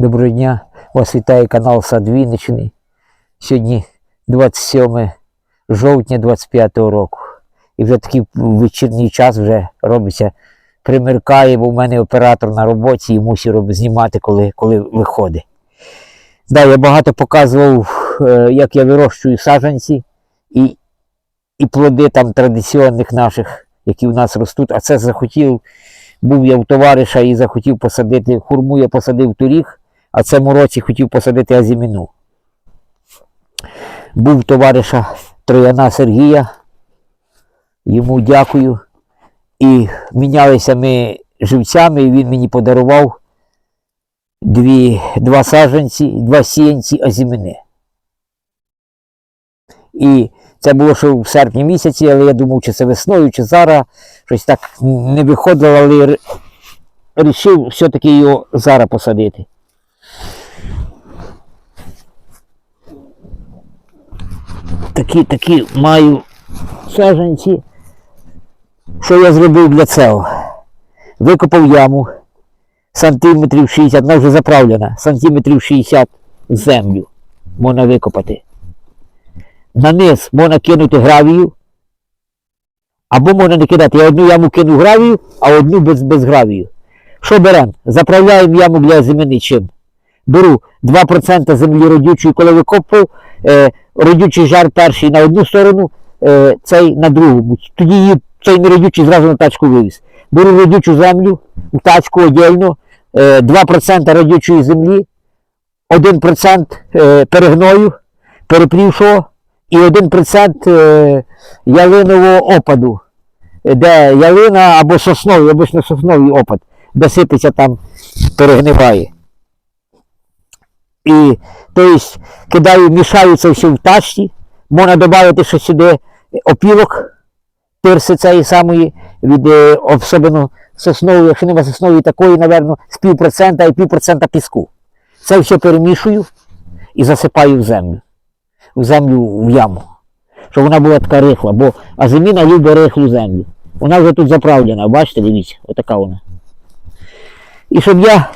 Доброго дня. Вас вітає канал Сад Вінниччини. Сьогодні 27 жовтня 25 року. І вже такий вечірній час вже робиться, примеркає, бо в мене оператор на роботі і мусить знімати, коли, коли виходить. Да, я багато показував, е, як я вирощую саджанці і, і плоди там традиційних наших, які в нас ростуть. А це захотів, був я у товариша і захотів посадити хурму, я посадив торік, а цьому році хотів посадити азіміну. Був товариша Трояна Сергія, йому дякую. І мінялися ми живцями, і він мені подарував дві, два саджанці, два сіянці азімини. І це було ще в серпні місяці, але я думав, чи це весною, чи зараз. Щось так не виходило, але вирішив все-таки його зараз посадити. Такі, такі маю саджанці. Що я зробив для цього? Викопав яму сантиметрів 60, вона вже заправлена, сантиметрів 60 в землю можна викопати. На низ можна кинути гравію, або можна не кидати. Я одну яму кину гравію, а одну без, без гравію. Що беремо? Заправляємо яму для землі чим? Беру 2% землі родючої, коли викопав, е, родючий жар перший на одну сторону, е, цей на другу. Тоді її цей неродючий зразу на тачку вивіз. Беру родючу землю, у тачку отдельно, е, 2% родючої землі, 1% е, перегною, перепрівшого, і 1% е, ялинового опаду, де ялина або сосновий, або сосновий опад, де сипеться там, перегниває. І тобто, кидаю, мішаю це все в тачці, можна додати ще сюди опілок, тирси цієї самої, від е, особливо соснової, якщо немає соснової такої, напевно, з пів процента і пів процента піску. Це все перемішую і засипаю в землю. В землю в яму. Щоб вона була така рихла, бо азиміна любить рихлу землю. Вона вже тут заправлена, бачите, дивіться, отака вона. І щоб я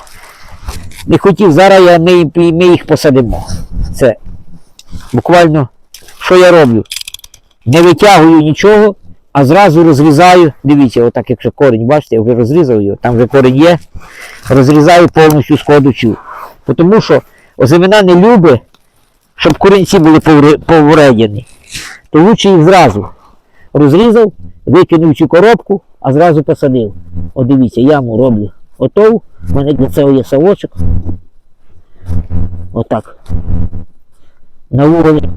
не хотів, зараз ми, ми їх посадимо. Це буквально, що я роблю? Не витягую нічого, а зразу розрізаю. Дивіться, отак, якщо корінь, бачите, я вже розрізав його, там вже корінь є. Розрізаю повністю складучу. Тому що озимина не любить, щоб корінці були повре- повредені. То лучше їх зразу розрізав, викинув цю коробку, а зразу посадив. От дивіться, яму роблю. Готов. У мене для цього є совочок. Отак. На уровні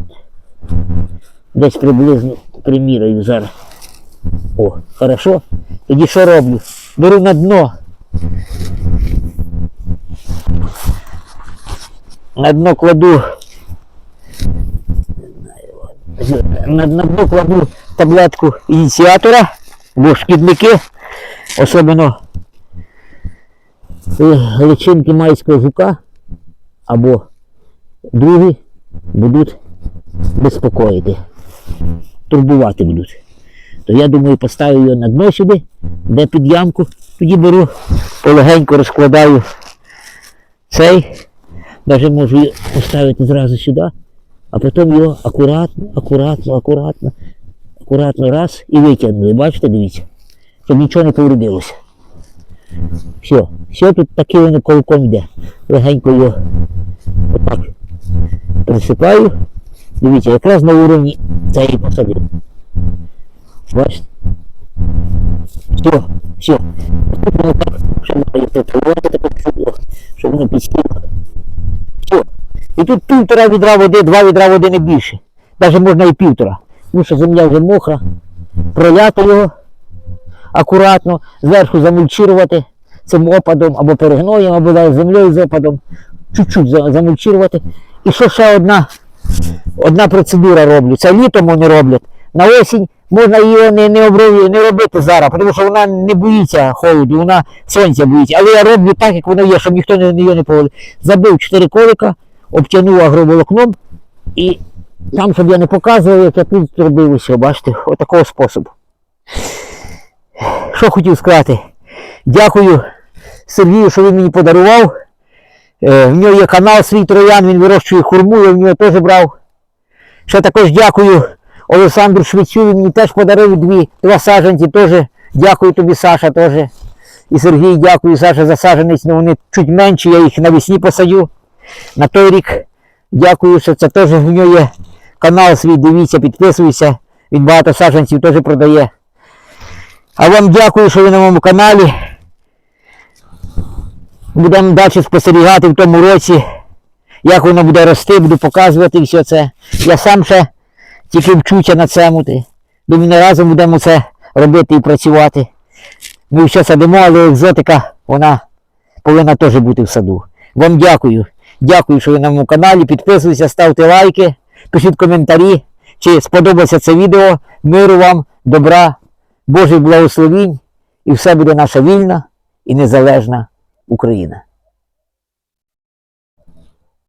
десь приблизно приміряю зараз. О, хорошо. Тоді що роблю? Беру на дно. На дно кладу. На, дно кладу таблетку ініціатора, бо шкідники, особливо е, личинки майського жука або другі будуть безпокоїти, турбувати будуть. То я думаю, поставлю його на дно сюди, де під ямку, тоді беру, полегенько розкладаю цей, навіть можу його поставити зразу сюди, а потім його акуратно, акуратно, акуратно, акуратно раз і витягнули. Бачите, дивіться, щоб нічого не повредилося. Все, все тут таке воно колком йде. Легенько його отак присипаю. Дивіться, якраз на уровні цієї посадив. Бачите? Все, все. Тут воно так, що має притривати таке, щоб, щоб воно підсіло. Все. І тут півтора відра води, два відра води не більше. Навіть можна і півтора. Тому що земля вже мокра. Проляти його акуратно, зверху замульчувати цим опадом або перегноєм, або навіть землею з опадом. Чуть-чуть замульчувати. І що ще одна, одна процедура роблю. Це літом вони роблять. На осінь можна її не, не, обров- не робити зараз, тому що вона не боїться холоду, вона сонця боїться. Але я роблю так, як воно є, щоб ніхто не, її не поводив. Забив чотири колика, обтягнув агроволокном і там, щоб я не показував, як я тут зробив усе, бачите, отакого способу. Що хотів сказати? Дякую Сергію, що він мені подарував. Е, в нього є канал свій троян, він вирощує хурму, я в нього теж брав. Ще також дякую Олександру Швецю, він мені теж подарив дві, два саджанці теж. Дякую тобі, Саша, теж. І Сергій, дякую, Саша, за саджанець, ну вони чуть менші, я їх навесні посадю. На той рік дякую, що це теж в нього є канал свій, дивіться, підписуйся. Він багато саджанців теж продає. А вам дякую, що ви на моєму каналі. Будемо далі спостерігати в тому році, як воно буде рости, буду показувати все це. Я сам ще тільки вчуся на цьому. Думаю, разом будемо це робити і працювати. Ми все садимо, але екзотика, вона повинна теж бути в саду. Вам дякую. Дякую, що ви на моєму каналі. Підписуйтесь, ставте лайки, пишіть коментарі, чи сподобалося це відео. Миру вам, добра, Божих благословінь, і все буде наша вільна і незалежна Україна.